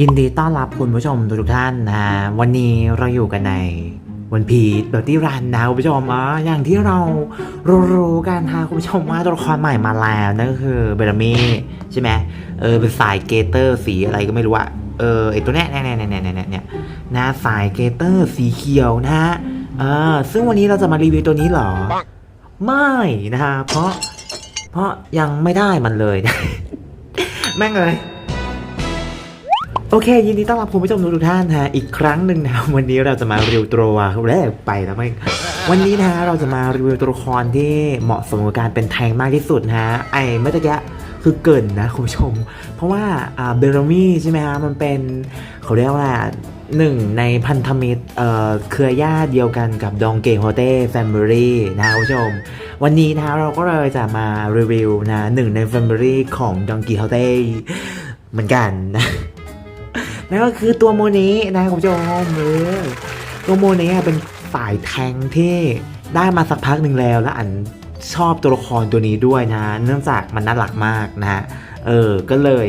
ยินดีต้อนรับคุณผู้ชมทุกท่านนะฮะวันนี้เราอยู่กันในวันพีทเบลตี้รันนะคุณผู้ชมอะอย่างที่เรารู้ๆกันฮะคุณผู้ชมว่าตัวละครใหม่มาแล้วนั่นก็คือเบลมี่ใช่ไหมเออเป็นสายเกเตอร์สีอะไรก็ไม่รู้อะเออไอตัวเนี้ยเนี่ยเนี่ยเนี่ยเนี่ยเนี่ยเนี่ยนะสายเกเตอร์สีเขียวนะฮะเออซึ่งวันนี้เราจะมารีวิวตัวนี้เหรอ ไม่นะฮะเพราะเพราะยังไม่ได้มันเลย แม่งเลย โอเค ยินดีต้อนรับคุณผู้ชมทุกท่านฮะอีกครั้งหนึ่งนะวันนี้เราจะมารีวิวตัวแรกไปแล้วไม่วันนี้นะเราจะมารีวิวตัวละครที่เหมาะสมกับการเป็นแทงมากที่สุดนะฮะไอ้เมื่อตะกี้คือเกินนะคุณผู้ชม เพราะว่าเบลมี่ใช่ไหมฮะมันเป็นเขาเรียกว่าหนึ่งในพันธมิตรเอ่อเครือญาติเดียวกันกับดองเกโฮเต้แฟมิลี่นะคุณผู้ชม วันนี้นะเราก็เลยจะมารีวิวนะหนึ่งในแฟมิลี่ของดองเกีโฮเต้เหมือนกันนะ นั่นก็คือตัวโมเนะนะคุณผู้ชมเออตัวโมเนะเป็นฝ่ายแทงที่ได้มาสักพักหนึ่งแล้วและอันชอบตัวละครตัวนี้ด้วยนะ เนื่องจากมันน่ารักมากนะฮะเออก็เลย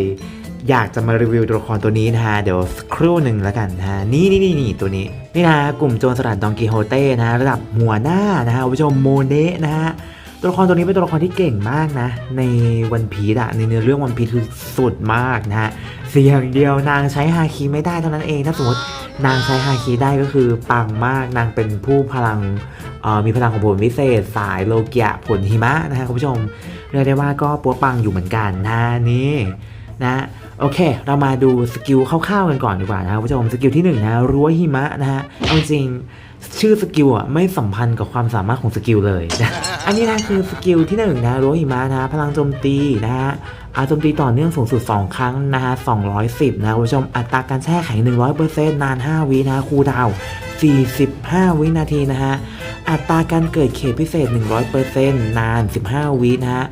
อยากจะมารีวิวตัวละครตัวนี้นะฮะเดี๋ยวสครู่หนึ่งแล้วกันนะฮะนี่นี่นี่นี่ตัวนี้นี่นะกลุ่มโจรสลัดดองกิโฮเต้นะฮะระดับหัวหน้านะฮะคุณผู้ชมโมเนะนะฮะ ตัวละครตัวนี้เป็นตัวละครที่เก่งมากนะ ในวันพีดอะในเนื้อเรื่องวันพีคือสุดมากนะฮะเสียงเดียวนางใช้ฮาคีไม่ได้เท่านั้นเองถ้าสมมตินางใช้ฮาคีได้ก็คือปังมากนางเป็นผู้พลังมีพลังของผลวิเศษ สายโลเกียผลหิมะนะฮะคุณผู้ชมเรียกได้ว่าก็ปัวปังอยู่เหมือนกันนะนี่นะโอเค เรามาดูสกิลคร่าวๆกันก่อนดีกว่านะครับคุณผู้ชมสกิลที่หนึ่งนะรั้วหิมะนะฮะเอาจริงชื่อสกิลอะไม่สัมพันธ์กับความสามารถของสกิลเลยนะ อันนี้นะคือสกิลที่1นะรั้วหิมะนะพลังโจมตีนะฮะอาโจมตีต่อเนื่องสูงสุด 2 ครั้งนะฮะ210 นะคุณผู้ชม อัตราการแช่แข็ง 100%นาน 5 วินะคูดาว 45 วินาทีนะฮะ อัตราการเกิดเขตพิเศษ 100%นาน 15 วินะฮะ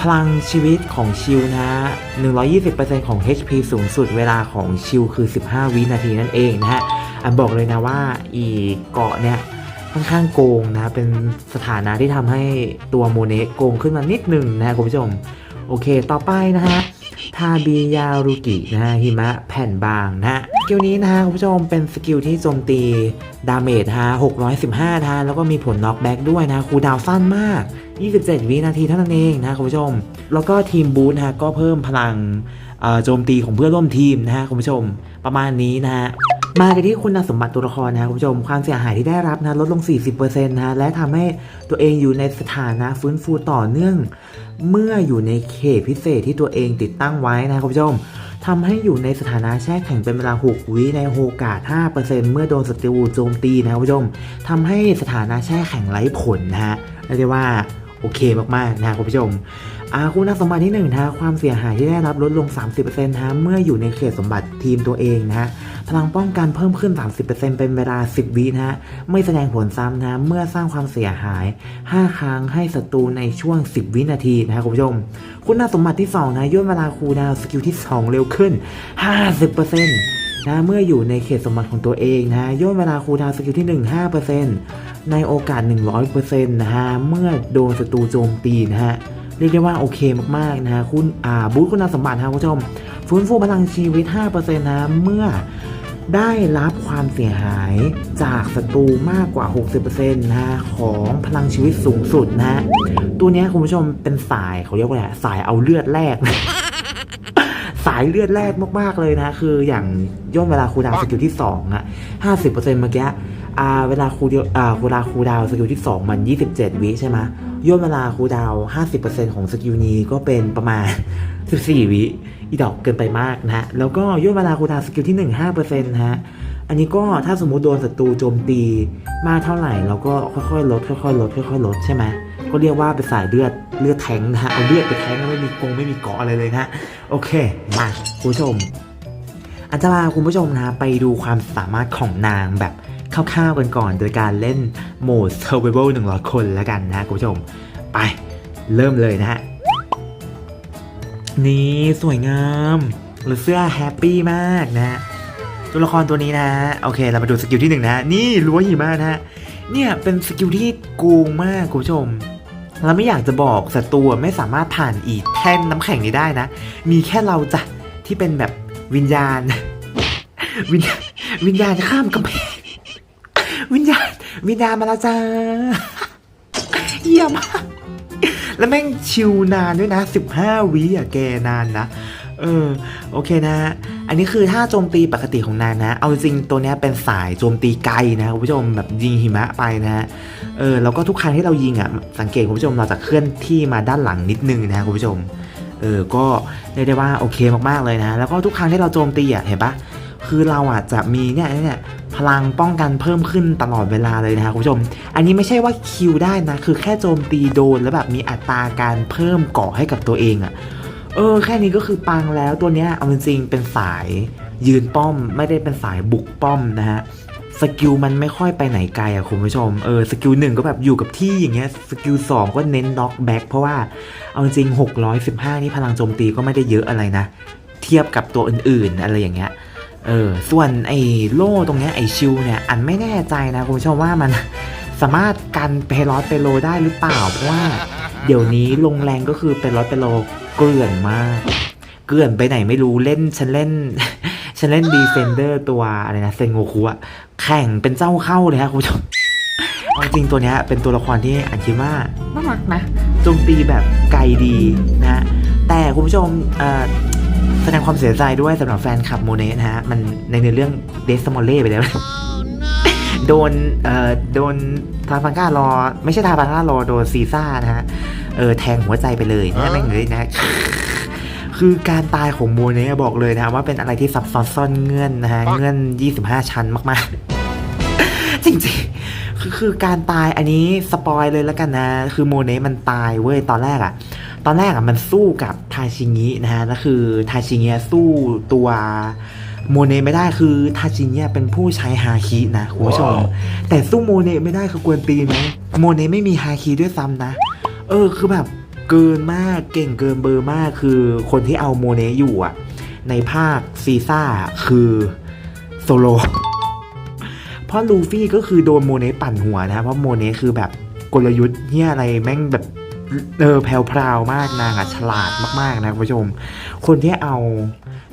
พลังชีวิตของชิลนะฮะ 120%ของ HP สูงสุดเวลาของชิลคือ 15 วินาทีนั่นเองนะฮะ อันบอกเลยนะว่าอีเกาะเนี่ย ค่อนข้างโกงนะเป็นสถานะที่ทำให้ตัวโมเนโกงขึ้นมานิดหนึ่งนะคุณผู้ชม โอเค ต่อไปนะฮะทาบิยารุกินะฮะหิมะแผ่นบางนะฮะสกิลนี้นะฮะคุณผู้ชมเป็นสกิลที่โจมตีดาเมจฮะ615ทานแล้วก็มีผลน็อกแบ็กด้วยนะคูลดาวน์สั้นมาก 27 วินาทีเท่านั้นเองนะคุณผู้ชม แล้วก็ทีมบูธนะฮะก็เพิ่มพลังโจมตีของเพื่อนร่วมทีมนะฮะคุณผู้ชม ประมาณนี้นะฮะ มากันที่คุณสมบัติตัวละครนะครับคุณผู้ชมความเสียหายที่ได้รับนะลดลง 40%นะฮะและทำให้ตัวเองอยู่ในสถานะฟื้นฟูต่อเนื่อง เมื่ออยู่ในเขตพิเศษที่ตัวเองติดตั้งไว้นะครับคุณผู้ชมทำให้อยู่ในสถานะแช่แข็งเป็นเวลา 6 วิในโอกาส 5%เมื่อโดนศัตรูโจมตีนะคุณผู้ชมทำให้สถานะแช่แข็งไร้ผลนะฮะเรียกได้ว่าโอเคมากๆนะคุณผู้ชม อาคุณสมบัติที่1นะฮะความเสียหายที่ได้รับลดลง 30%นะฮะเมื่ออยู่ในเขตสมบัติทีมตัวเองนะฮะพลังป้องกันเพิ่มขึ้น 30%เป็นเวลา 10 วินะฮะไม่แสดงผลซ้ำนะเมื่อสร้างความเสียหาย 5 ครั้งให้ศัตรูในช่วง 10 วินาทีนะฮะคุณผู้ชม คุณสมบัติที่ 2 นะย่นเวลาคูดาวสกิลที่ 2 เร็วขึ้น 50%นะเมื่ออยู่ในเขตสมบัติของตัวเองนะย่นเวลาคูดาวสกิลที่ 1 5%ในโอกาส 100%นะฮะเมื่อโดนศัตรูโจมตีนะฮะ เรียกได้ว่าโอเคมากๆนะฮะคุณอ่าบูธคุณสมบัตินะครับคุณผู้ชมฟื้นฟูพลังชีวิต 5%นะเมื่อได้รับความเสียหายจากศัตรูมากกว่า 60%นะฮะของพลังชีวิตสูงสุดนะฮะตัวนี้คุณผู้ชมเป็นสายเขาเรียกว่าอะไรสายเอาเลือดแรกสายเลือดแรกมาก ๆ เลยนะ คืออย่างย่นเวลาคูดาวสกิลที่2อะ50%เมื่อกี้ อ่าเวลาครูเดียวอ่าเวลาคูลดาวสกิลที่ 2 มัน 27 วิใช่ไหมย่นเวลาครูดาวน์50%ของสกิลนี้ก็เป็นประมาณ 14 วิอีดอกเกินไปมากนะฮะ แล้วก็ย่นเวลาครูดาวสกิลที่ 1 5%นะฮะ อันนี้ก็ถ้าสมมุติโดนศัตรูโจมตีมากเท่าไหร่เราก็ค่อยๆลดค่อยๆลดค่อยๆลดใช่ไหมก็เรียกว่าเป็นสายเลือดเลือดแทงนะฮะเอาเลือดไปแทงไม่มีกงไม่มีเกาะอะไรเลยนะฮะโอเคมาคุณผู้ชมอาจจะพาคุณผู้ชมนะไปดูความสามารถของนางแบบ คร่าวๆกันก่อนโดยการเล่นโหมด Survival 100 คนแล้วกันนะคุณผู้ชม ไปเริ่มเลยนะฮะ นี่สวยงามหรือเสื้อแฮปปี้มากนะ ตัวละครตัวนี้นะโอเค เรามาดูสกิลที่หนึ่งนะนี่รั้วหิมะนะฮะเนี่ยเป็นสกิลที่โกงมากคุณผู้ชมเราไม่อยากจะบอกศัตรูไม่สามารถผ่านอีกแท่นน้ำแข็งนี้ได้นะ มีแค่เราจ้ะที่เป็นแบบวิญญาณ วิญญาณวิญญาณข้ามกำแพง วิญญาณวิญญาณมาแล้วจ้าเยี่ยมมากแล้วแม่งชิวนานด้วยนะ 15วิอะแกนานนะ เออ โอเคนะ อันนี้คือถ้าโจมตีปกติของนางนะ เอาจริงตัวเนี้ยเป็นสายโจมตีไกลนะคุณผู้ชมแบบยิงหิมะไปนะเออแล้วก็ทุกครั้งที่เรายิงอะสังเกตคุณผู้ชมเราจะเคลื่อนที่มาด้านหลังนิดนึงนะคุณผู้ชมเออก็เรียกได้ว่าโอเคมากๆเลยนะ แล้วก็ทุกครั้งที่เราโจมตีอะเห็นปะคือเราอะจะมีเนี่ยเนี่ย พลังป้องกันเพิ่มขึ้นตลอดเวลาเลยนะคะคุณผู้ชม อันนี้ไม่ใช่ว่าคิวได้นะ คือแค่โจมตีโดนแล้วแบบมีอัตราการเพิ่มเกาะให้กับตัวเองอะ เออ แค่นี้ก็คือปังแล้วตัวเนี้ยเอาจริงๆเป็นสายยืนป้อม ไม่ได้เป็นสายบุกป้อมนะฮะสกิลมันไม่ค่อยไปไหนไกลอะคุณผู้ชม เออสกิลหนึ่งก็แบบอยู่กับที่อย่างเงี้ย สกิลสองก็เน้นน็อกแบ็กเพราะว่าเอาจริง 615 นี่พลังโจมตีก็ไม่ได้เยอะอะไรนะ เทียบกับตัวอื่นๆ อะไรอย่างเงี้ย เออส่วนไอ้โล่ตรงเนี้ยไอ้ชิลเนี่ยอันไม่แน่ใจนะคุณผู้ชมว่ามันสามารถกันเพลอสเปโลได้หรือเปล่า เพราะว่าเดี๋ยวนี้ลงแรงก็คือเปรอสเปโลเกลื่อนมาก เกลื่อนไปไหนไม่รู้เล่นฉันเล่นฉันเล่นดีเฟนเดอร์ตัวอะไรนะเซนโงคุอะแข่งเป็นเจ้าเข้าเลยครับคุณผู้ชมเอาจริงตัวเนี้ยเป็นตัวละครที่อันคิดว่าน่ารักนะโจมตีแบบไกลดีนะฮะแต่คุณผู้ชมเอ่อ แสดงความเสียใจด้วยสำหรับแฟนคลับโมเนนะฮะ มันในเนื้อเรื่องเดสมอลเล่ไปแล้ว โดนเอ่อโดนทาฟังก้ารอ ไม่ใช่ทาฟังก้ารอโดนซีซ่านะฮะเออแทงหัวใจไปเลยนะแม่งเลยนะคือการตายของโมเนะบอกเลยนะว่าเป็นอะไรที่ซับซ้อนซ่อนเงื่อนนะฮะเงื่อน 25 ชั้นมากๆ จริงๆคือคือการตายอันนี้สปอยเลยแล้วกันนะ คือโมเนะมันตายเว้ยตอนแรกอะ ตอนแรกอะมันสู้กับทาชิงินะฮะแล้วคือทาชิงิสู้ตัวโมเนะไม่ได้คือทาชิงิเป็นผู้ใช้ฮาคินะคุณผู้ชม แต่สู้โมเนะไม่ได้คือกวนตีนไหมโมเนะไม่มีฮาคิด้วยซ้ำนะ เออคือแบบเกินมากเก่งเกินเบอร์มากคือคนที่เอาโมเนะอยู่อะในภาคซีซ่าคือโซโลเพราะลูฟี่ก็คือโดนโมเนะปั่นหัวนะเพราะโมเนะคือแบบกลยุทธ์เฮียอะไรแม่งแบบ เออแพราวมากนางอะฉลาดมากๆนะคุณผู้ชม คนที่เอา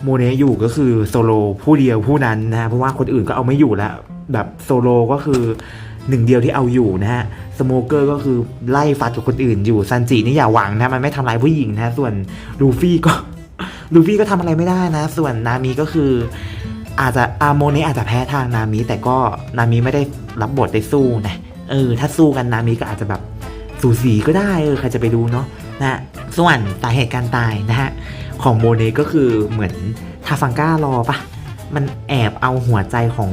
โมเนอยู่ก็คือโซโลผู้เดียวผู้นั้นนะเพราะว่าคนอื่นก็เอาไม่อยู่แล้ว แบบโซโลก็คือหนึ่งเดียวที่เอาอยู่นะฮะสโมเกอร์ก็คือไล่ฟัดกับคนอื่นอยู่ซันจินี่อย่าหวังนะมันไม่ทำร้ายผู้หญิงนะ ส่วนลูฟี่ก็ลูฟี่ก็ทำอะไรไม่ได้นะ ส่วนนามิก็คืออาจจะอาโมเนอาจจะแพ้ทางนามิแต่ก็นามิไม่ได้รับบทได้สู้นะเออถ้าสู้กันนามิก็อาจจะแบบ สูสีก็ได้เออใครจะไปดูเนาะนะฮะส่วนสาเหตุการตายนะฮะของโมเนก็คือเหมือนทาฟังก้ารอปะมันแอบเอาหัวใจของ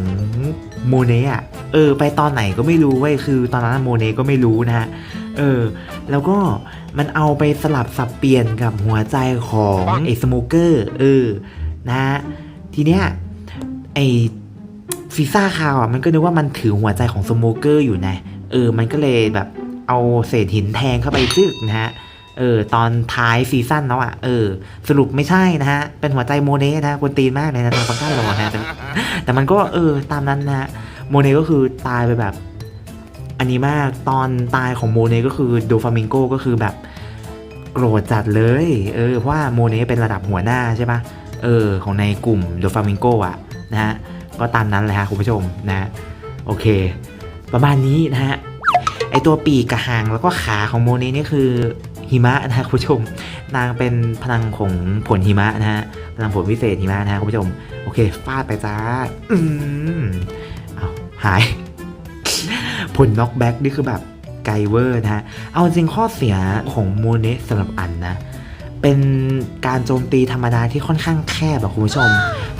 โมเนอะเออ ไปตอนไหนก็ไม่รู้เว้ยคือ ตอนนั้นโมเนก็ไม่รู้นะฮะเออ แล้วก็มันเอาไปสลับสับเปลี่ยนกับหัวใจของไอ้สโมเกอร์เออนะฮะทีเนี้ยไอซีซ่าคาวอะมันก็นึกว่ามันถือหัวใจของสโมเกอร์อยู่นะเออ มันก็เลยแบบ เอาเศษหินแทงเข้าไปจึกนะฮะเออตอนท้ายซีซั่นแล้วอะเออสรุปไม่ใช่นะฮะ เป็นหัวใจโมเน่นะกวนตีนมากเลยนะทางฟังก้าโรนะแต่แต่มันก็เออตามนั้นนะฮะโมเน่ก็คือตายไปแบบอันนี้มากตอนตายของโมเน่ก็คือโดฟามิงโกก็คือแบบโกรธจัดเลยเออเพราะว่าโมเน่เป็นระดับหัวหน้าใช่ปะเออของในกลุ่มโดฟามิงโกอะนะฮะก็ตามนั้นเลยฮะคุณผู้ชมนะ โอเค ประมาณนี้นะฮะ ไอตัวปีกกระหางแล้วก็ขาของโมเน่นี่คือหิมะนะคุณผู้ชม นางเป็นพลังของผลหิมะนะฮะพลังผลพิเศษหิมะนะฮะคุณผู้ชม โอเคฟาดไปจ้า อืมเอาหาย ผลน็อกแบ็กนี่คือแบบไกเวอร์นะฮะ เอาจริงข้อเสียของโมเนะสำหรับอันนะ เป็นการโจมตีธรรมดาที่ค่อนข้างแคบอะคุณผู้ชม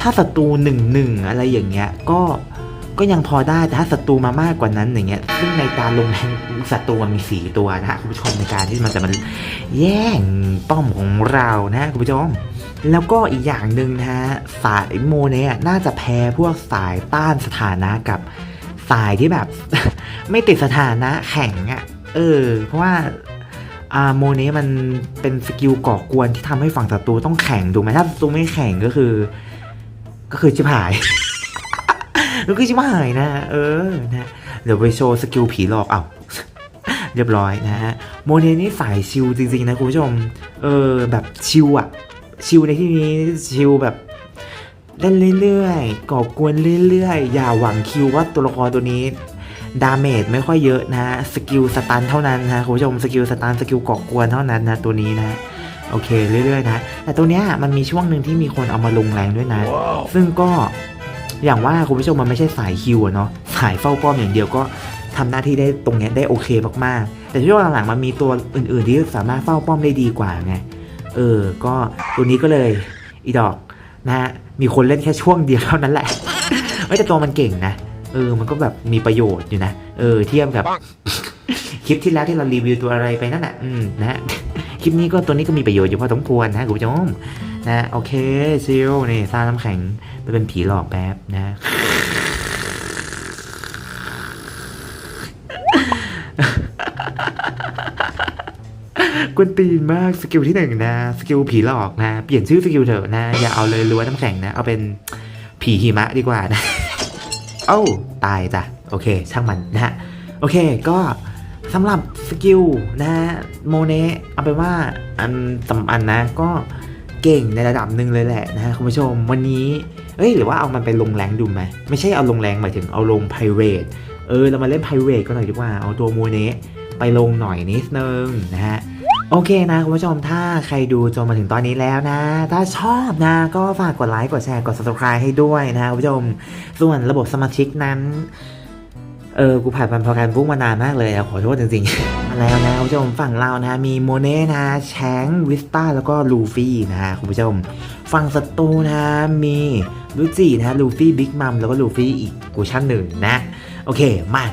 ถ้าศัตรูหนึ่งหนึ่งอะไรอย่างเงี้ยก็ ก็ยังพอได้แต่ถ้าศัตรูมามากกว่านั้นอย่างเงี้ยซึ่งในการลงแรงศัตรูมันมีสีตัวนะฮะคุณผู้ชมในการที่มันจะมาแย่งป้อมของเรานะฮะคุณผู้ชมแล้วก็อีกอย่างหนึ่งนะฮะสายโมเนะน่าจะแพ้พวกสายต้านสถานะกับสายที่แบบ ไม่ติดสถานะแข็งอะ่ะเออ เพราะว่าอาโมเนมันเป็นสกิลก่อกวนที่ทำให้ฝั่งศัตรูต้องแข่งถูกไหมถ้าศัตรูไม่แข่งก็คือ ก็คือชิบหาย ก็คือชิบหายนะ เออนะเดี๋ยวไปโชว์สกิลผีหลอกเอาเรียบร้อยนะฮะโมเนนี่สายชิลจริงๆนะคุณผู้ชม เออแบบชิลอะชิลในที่นี้ชิลแบบเล่นเรื่อยๆก่อกวนเรื่อยๆ อย่าหวังคิวว่าตัวละครตัวนี้ดาเมจไม่ค่อยเยอะนะฮะสกิลสตันเท่านั้นนะคุณผู้ชมสกิลสตันสกิลก่อกวนเท่านั้นนะตัวนี้นะโอเคเรื่อยๆนะแต่ตัวเนี้ยมันมีช่วงหนึ่งที่มีคนเอามาลงแรงด้วยนะ ซึ่งก็ อย่างว่าคุณผู้ชมมันไม่ใช่สายคิวอะเนาะสายเฝ้าป้อมอย่างเดียวก็ทำหน้าที่ได้ตรงเนี้ยได้โอเคมากๆ แต่ช่วงหลังๆมันมีตัวอื่นๆที่สามารถเฝ้าป้อมได้ดีกว่าไงเออ ก็ตัวนี้ก็เลยอีดอกนะฮะมีคนเล่นแค่ช่วงเดียวเท่านั้นแหละไม่แต่ตัวมันเก่งนะเออมันก็แบบมีประโยชน์อยู่นะเออเทียบกับคลิปที่แล้วที่เรารีวิวตัวอะไรไปนั่นแหละอืมนะฮะ คลิปนี้ก็ตัวนี้ก็มีประโยชน์อยู่พอสมควรนะคุณผู้ชมนะโอเคซิลนี่สร้าน้ำแข็งไปเป็นผีหลอกแป๊บนะกวนตีนมากสกิลที่หนึ่งนะสกิลผีหลอกนะ เปลี่ยนชื่อสกิลเถอะนะ อย่าเอาเลยล้วนน้ำแข็งนะ เอาเป็นผีหิมะดีกว่านะ เอ้า ตายจ้ะ โอเค ช่างมันนะฮะ โอเคก็ สำหรับสกิลนะโมเนเอาเป็นว่าอันสำอันนะก็เก่งในระดับหนึ่งเลยแหละนะคุณผู้ชมวันนี้เอ้ยหรือว่าเอามันไปลงแรงดูไหมไม่ใช่เอาลงแรงหมายถึงเอาลง p r i v a t เออเรามาเล่น private ก็หน่อยดีกว่าเอาตัวโมเนไปลงหน่อยนิดนึงนะฮะโอเคนะคุณผู้ชมถ้าใครดูจนมาถึงตอนนี้แล้วนะ ถ้าชอบนะก็ฝากกดไลค์กดแชร์กด subscribe ให้ด้วยนะคุณผู้ชม ส่วนระบบสมาชิกนั้น เออ กูผ่านพันพอการพุ่งมานานมากเลยอะขอโทษจริงๆ มาแล้วนะคุณผู้ชมฝั่งเรานะ มีโมเน่นะ แชงวิสตาแล้วก็ลูฟี่นะคุณผู้ชม ฝั่งศัตรูนะ มีลูจินะลูฟี่บิ๊กมัมแล้วก็ลูฟี่อีกกูชั่นหนึ่งนะ โอเค มา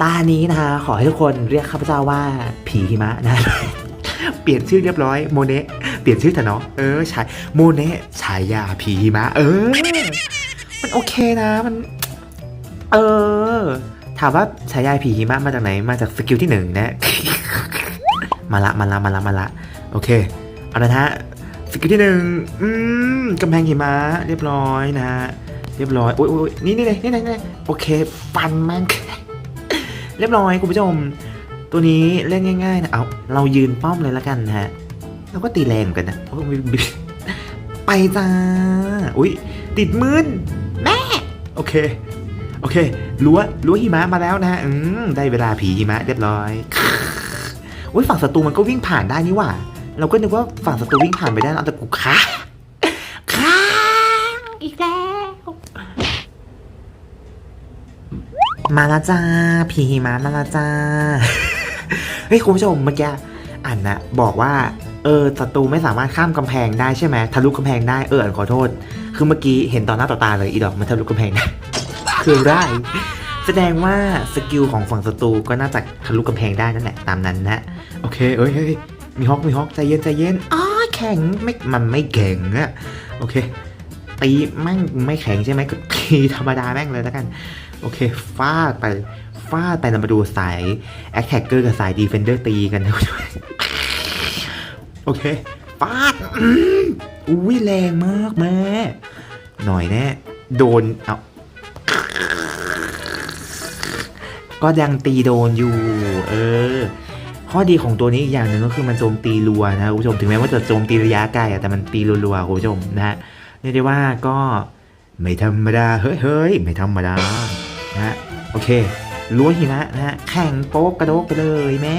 ตานี้นะคะขอให้ทุกคนเรียกข้าพเจ้าว่าผีหิมะนะ เปลี่ยนชื่อเรียบร้อยโมเนะเปลี่ยนชื่อเถอะเนาะเออใช่โมเนะฉายาผีหิมะ เออ มันโอเคนะมัน เออ ถามว่าฉายาผีหิมะมาจากไหน มาจากสกิลที่หนึ่งนะ มาละมาละมาละมาละ โอเค เอาละฮะ สกิลที่หนึ่งอืมกำแพงหิมะเรียบร้อยนะฮะ เรียบร้อย โอ้ยโอ้ยนี่นี่เลยนี่นี่นี่โอเคฟันมันเรียบร้อยคุณผู้ชม ตัวนี้เล่นง่ายๆนะ เอาเรายืนป้อมเลยละกันนะฮะเราก็ตีแรงกันนะโอ้ยไปจ้า อุ้ยติดมืนแม่ โอเค โอเครั้วรั้วหิมะมาแล้วนะอืมได้เวลาผีหิมะเรียบร้อยโอ้ยฝั่งศัตรูมันก็วิ่งผ่านได้นี่ว่า เราก็นึกว่าฝั่งศัตรูวิ่งผ่านไปได้นะแต่กูค้าค้างอีกแล้วมาละจ้าผีหิมะมาละจ้าเฮ้ยคุณผู้ชมเมื่อกี้อ่านนะบอกว่าเออศัตรูไม่สามารถข้ามกำแพงได้ใช่ไหมทะลุกำแพงได้เอออ่านขอโทษ คือเมื่อกี้เห็นต่อหน้าต่อตาเลยอีดอกมันทะลุกำแพงได้ คือได้แสดงว่าสกิลของฝั่งศัตรูก็น่าจะทะลุกำแพงได้นั่นแหละตามนั้นนะ โอเคเอ้ยเฮ้ยมีฮอกมีฮอกใจเย็นใจเย็นอ๋อแข็งไม่มันไม่แข็งอะโอเคตีแม่งไม่แข็งใช่ไหมก็ตีธรรมดาแม่งเลยแล้วกัน โอเคฟาดไปฟาดไปเรามาดูสายแอคแท็กเกอร์กับสายดีเฟนเดอร์ตีกันนะโอเคฟาดอุ้ยแรงมากแม่หน่อยแน่โดนเอา ก็ยังตีโดนอยู่ เออ ข้อดีของตัวนี้อีกอย่างหนึ่งก็คือมันโจมตีรัวนะคุณผู้ชมถึงแม้ว่าจะโจมตีระยะไกลอะแต่มันตีรัวๆคุณผู้ชมนะฮะเรียกได้ว่าก็ไม่ธรรมดาเฮ้ยเฮ้ยไม่ธรรมดานะฮะโอเคล้วหิมะนะฮะแข่งโป๊กกระโดกไปเลยแม่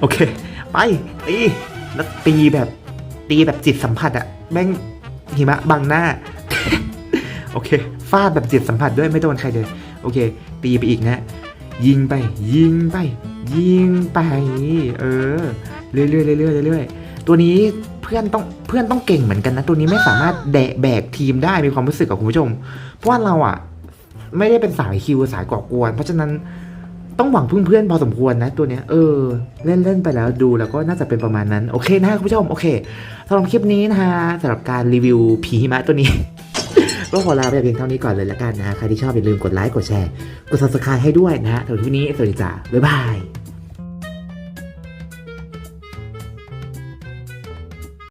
โอเค ไปตีแล้วตีแบบตีแบบจิตสัมผัสอะแม่งหิมะบังหน้า โอเค ฟาดแบบจิตสัมผัสด้วยไม่โดนใครเลย โอเค ตีไปอีกนะ ยิงไป ยิงไป ยิงไป เออ เรื่อยๆเรื่อยๆเรื่อยๆตัวนี้เพื่อนต้องเพื่อนต้องเก่งเหมือนกันนะ ตัวนี้ไม่สามารถแดะแบกทีมได้มีความรู้สึกกับคุณผู้ชม เพราะว่าเราอะ ไม่ได้เป็นสายคิวสายก่อกวน เพราะฉะนั้นต้องหวังพึ่งเพื่อนพอสมควรนะตัวเนี้ยเออ เล่นเล่นไปแล้วดูแล้วก็น่าจะเป็นประมาณนั้น โอเคนะคุณผู้ชม โอเคสำหรับคลิปนี้นะฮะสำหรับการรีวิวผีหิมะตัวนี้ ก็ขอลาไปเพียงเท่านี้ก่อนเลยละกันนะใครที่ชอบอย่าลืมกดไลค์กดแชร์กด subscribe ให้ด้วยนะฮะสำหรับทนี้สวัสดีจ้าบ๊ายบาย